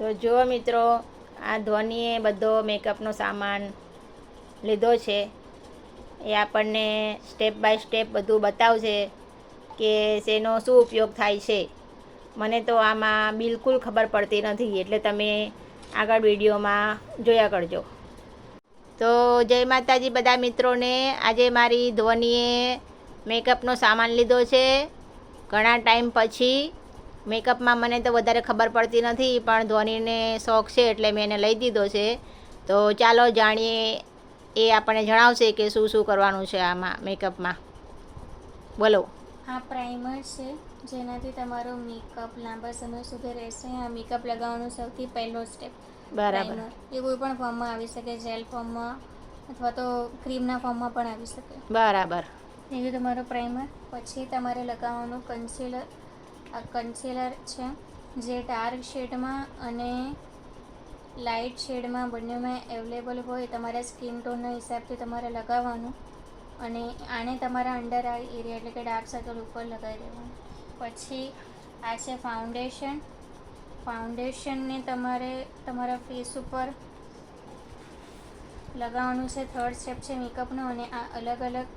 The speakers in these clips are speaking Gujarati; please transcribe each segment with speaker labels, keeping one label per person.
Speaker 1: તો જુઓ મિત્રો, આ ધોનીએ બધો મેકઅપનો સામાન લીધો છે. એ આપણને સ્ટેપ બાય સ્ટેપ બધું બતાવશે કે શેનો શું ઉપયોગ થાય છે. મને તો આમાં બિલકુલ ખબર પડતી નથી, એટલે તમે આગળ વિડીયોમાં જોયા કરજો. તો જય માતાજી બધા મિત્રોને, આજે મારી ધ્વનિએ મેકઅપનો સામાન લીધો છે. ઘણા ટાઈમ પછી મેકઅપમાં મને તો વધારે ખબર પડતી નથી પણ ધોનીને શોખ છે એટલે મેં એને લઈ દીધો છે. તો ચાલો જાણીએ એ આપણને જણાવશે કે શું શું કરવાનું છે આમાં મેકઅપમાં. બોલો.
Speaker 2: આ પ્રાઇમર છે જેનાથી તમારો મેકઅપ લાંબા સમય સુધી રહેશે. આ મેકઅપ લગાવવાનો સૌથી પહેલો સ્ટેપ
Speaker 1: બરાબર.
Speaker 2: એ કોઈ પણ ફોર્મમાં આવી શકે જેલ ફોર્મમાં અથવા તો ક્રીમના ફોર્મમાં પણ આવી શકે.
Speaker 1: બરાબર.
Speaker 2: એ તમારો પ્રાઇમર પછી તમારે લગાવવાનું કન્સીલર આ કન્સીલર છે, જે ડાર્ક શેડમાં અને લાઇટ શેડમાં બંનેમાં અવેલેબલ હોય, તમારા સ્કિન ટોનના હિસાબથી તમારે લગાવવાનું અને આને તમારા અંડર આઈ એરિયા એટલે કે ડાર્ક સર્કલ ઉપર લગાવી દેવાનું. પછી આ છે ફાઉન્ડેશન ફાઉન્ડેશનને તમારે તમારા ફેસ ઉપર લગાવવાનું છે થર્ડ સ્ટેપ છે મેકઅપનો અને આ અલગ અલગ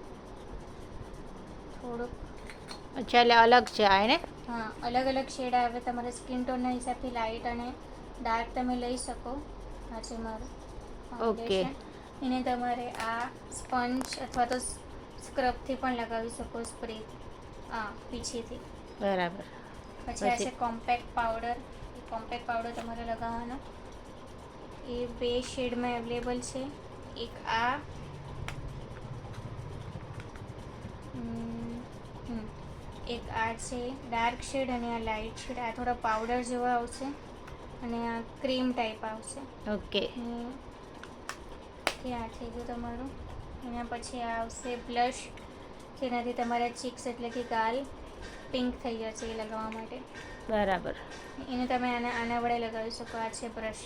Speaker 2: થોડુંક
Speaker 1: અચ્છા અલગ છે આ એને
Speaker 2: હા અલગ અલગ શેડ આવે તમારા સ્કિન ટોનના હિસાબથી લાઇટ અને ડાર્ક તમે લઈ શકો. આ છે મારું. ઓકે. એને તમારે આ સ્પંજ અથવા તો સ્ક્રબથી પણ લગાવી શકો સ્પ્રે. હા પીછેથી.
Speaker 1: બરાબર.
Speaker 2: પછી આ છે કોમ્પેક્ટ પાવડર. એ કોમ્પેક્ટ પાવડર તમારે લગાવવાનો. એ બે શેડમાં અવેલેબલ છે. એક આ. હમ. એક આ છે ડાર્ક શેડ અને આ લાઇટ શેડ. આ થોડા પાવડર જેવા આવશે અને આ ક્રીમ ટાઈપ આવશે.
Speaker 1: ઓકે.
Speaker 2: આ થઈ ગયું તમારું. એના પછી આ આવશે બ્લશ જેનાથી તમારા ચીક્સ એટલે કે ગાલ પિંક થઈ જશે એ લગાવવા માટે.
Speaker 1: બરાબર.
Speaker 2: એને તમે આના આના વડે લગાવી શકો. આ છે બ્રશ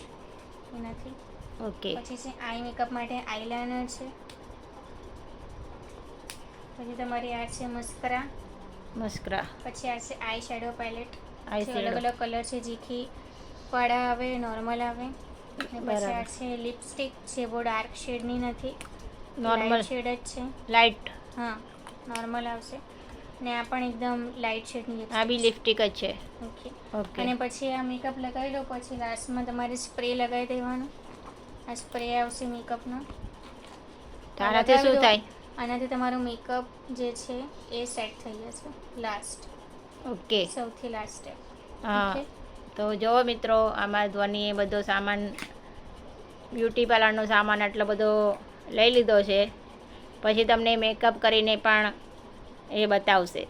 Speaker 2: એનાથી.
Speaker 1: ઓકે.
Speaker 2: પછી છે આઈ મેકઅપ માટે આઈલાઇનર છે. પછી તમારી આ છે મસ્કરા.
Speaker 1: મસ્કરા.
Speaker 2: પછી આ છે આઈ શેડો પેલેટ. અલગ અલગ કલર છે જેથી પાડા આવે નોર્મલ આવે. પછી આ છે લિપસ્ટિક છે બહુ ડાર્ક શેડની નથી.
Speaker 1: નોર્મલ.
Speaker 2: શેડ જ છે.
Speaker 1: લાઇટ
Speaker 2: હા નોર્મલ આવશે. ને આ પણ એકદમ લાઇટ શેડની
Speaker 1: આ બી લિપસ્ટિક જ છે.
Speaker 2: ઓકે.
Speaker 1: ઓકે.
Speaker 2: અને પછી આ મેકઅપ લગાવી લો પછી લાસ્ટમાં તમારે સ્પ્રે લગાવી દેવાનો. આ સ્પ્રે આવશે મેકઅપનો.
Speaker 1: તારાથી શું થાય?
Speaker 2: આનાથી તમારો મેકઅપ જે છે એ સેટ થઈ જશે. લાસ્ટ
Speaker 1: ઓકે
Speaker 2: સૌથી લાસ્ટ સ્ટેપ
Speaker 1: હા. તો જુઓ મિત્રો આમાં ધ્વનિએ બધો સામાન બ્યુટી પાર્લરનો સામાન આટલો બધો લઈ લીધો છે. પછી તમને મેકઅપ કરીને પણ એ બતાવશે.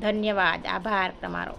Speaker 1: ધન્યવાદ. આભાર તમારો.